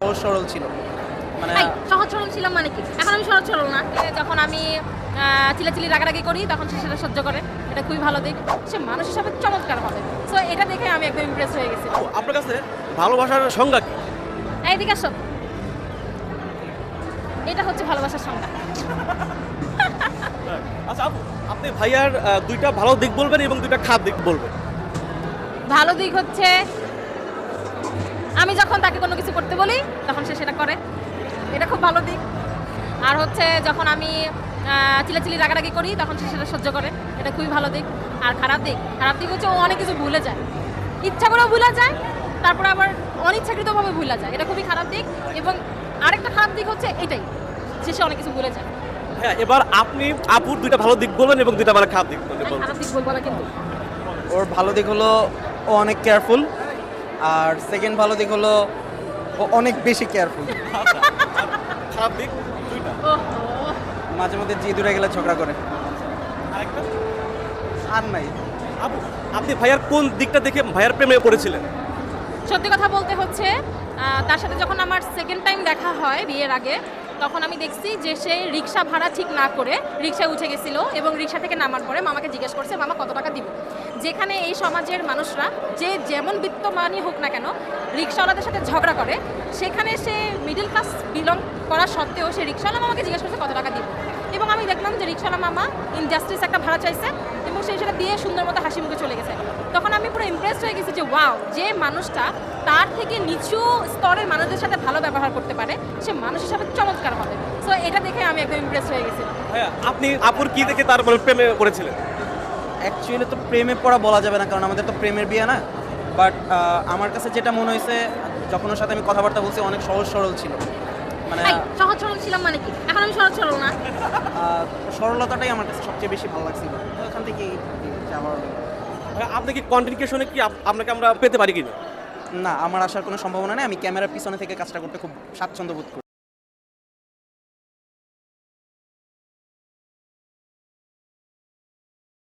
সহজ সরল ছিল। মানে সহজ সরল ছিলাম মানে কি? এখন আমি সহজ সরল না। যখন আমি চিলাচিলি রাগারাগি করি তখন সে সেটা সহ্য করে। এটা খুবই ভালো দিক। সে মানুষ হিসাবে চমৎকার হবে। সো এটা দেখে আমি একদম ইমপ্রেস হয়ে গেছি। আপনার কাছে ভালোবাসার সংজ্ঞা কি? এইদিকে আসো। এটা হচ্ছে ভালোবাসার সংজ্ঞা। আচ্ছা আপু আপনি ভাইয়ার দুইটা ভালো দিক বলবেন এবং দুইটা খারাপ দিক বলবেন। ভালো দিক হচ্ছে আমি যখন তাকে কোনো কিছু করতে বলি তখন সে সেটা করে। এটা খুব ভালো দিক। আর হচ্ছে যখন আমি চিলাচিলি রাগারাগি করি তখন সে সেটা সহ্য করে। এটা খুবই ভালো দিক। আর খারাপ দিক? খারাপ দিক হচ্ছে ও অনেক কিছু ভুলে যায়। ইচ্ছা করেও ভুলে যায় তারপরে আবার অনিচ্ছাকৃতভাবে ভুলে যায়। এটা খুবই খারাপ দিক। এবং আরেকটা খারাপ দিক হচ্ছে এটাই যে সে অনেক কিছু ভুলে যায়। হ্যাঁ এবার আপনি আপুর দুইটা ভালো দিক বলবেন এবং দুইটা মানে খারাপ দিক আমি বলবেন খারাপ দিক বলব না কিন্তু। ওর ভালো দিক হলো ও অনেক কেয়ারফুল আর সেকেন্ড ভালো দিক হলো ও অনেক বেশি কেয়ারফুল খারাপ দিক মাঝে মধ্যে জি দূরে গেলে ঝগড়া করে। আর নাই। আপনি ভাইয়ার কোন দিকটা দেখে ভাইয়ার প্রেমে পড়েছিলেন? সত্যি কথা বলতে হচ্ছে তার সাথে যখন আমার সেকেন্ড টাইম দেখা হয় বিয়ের আগে তখন আমি দেখছি যে সে রিক্সা ভাড়া ঠিক না করে রিক্সায় উঠে গেছিল এবং রিক্সা থেকে নামার পরে মামাকে জিজ্ঞেস করছে, মামা, কত টাকা দিব? যেখানে এই সমাজের মানুষরা যে যেমন বিত্তমানই হোক না কেন, রিক্সাওয়ালাদের সাথে ঝগড়া করে, সেখানে সে মিডিল ক্লাস বিলং করা সত্ত্বেও সে রিক্সাওয়ালা মামাকে জিজ্ঞেস করছে, কত টাকা দিব? এবং আমি দেখলাম যে রিক্সাওয়ালা মামা ইনজাস্টিস একটা ভাড়া চাইছে। সে সেটা দিয়ে সুন্দর মতো হাসি মুখে চলে গেছে। তখন আমি পুরো ইমপ্রেসড হয়ে গেছি যে ওয়াও যে মানুষটা তার থেকে নিচু স্তরের মানুষদের সাথে ভালো ব্যবহার করতে পারে সে মানুষ হিসাবে চমৎকার হবে। সো এটা দেখে আমি একদম ইমপ্রেস হয়ে গেছিলাম ভাইয়া আপনি আপুর কি দেখে তার মানে প্রেমে পড়েছিলেন? অ্যাকচুয়ালি তো প্রেমে পড়া বলা যাবে না কারণ আমাদের তো প্রেমের বিয়ে না। বাট আমার কাছে যেটা মনে হয়েছে যখন ওর সাথে আমি কথাবার্তা বলছি অনেক সহজ সরল ছিল। মানে সহজ সরল ছিলাম মানে কি? এখন আমি সহজ সরল না। সরলতাটাই আমার কাছে সবচেয়ে বেশি ভালো লাগছিল। ওখান থেকে আমার আপনি কি কন্টেন্ট কি আপনাকে আমরা পেতে পারি কিনা? না আমার আসার কোনো সম্ভাবনা নেই। আমি ক্যামেরার পিছনে থেকে কাজটা করতে খুব স্বাচ্ছন্দ্য বোধ করি।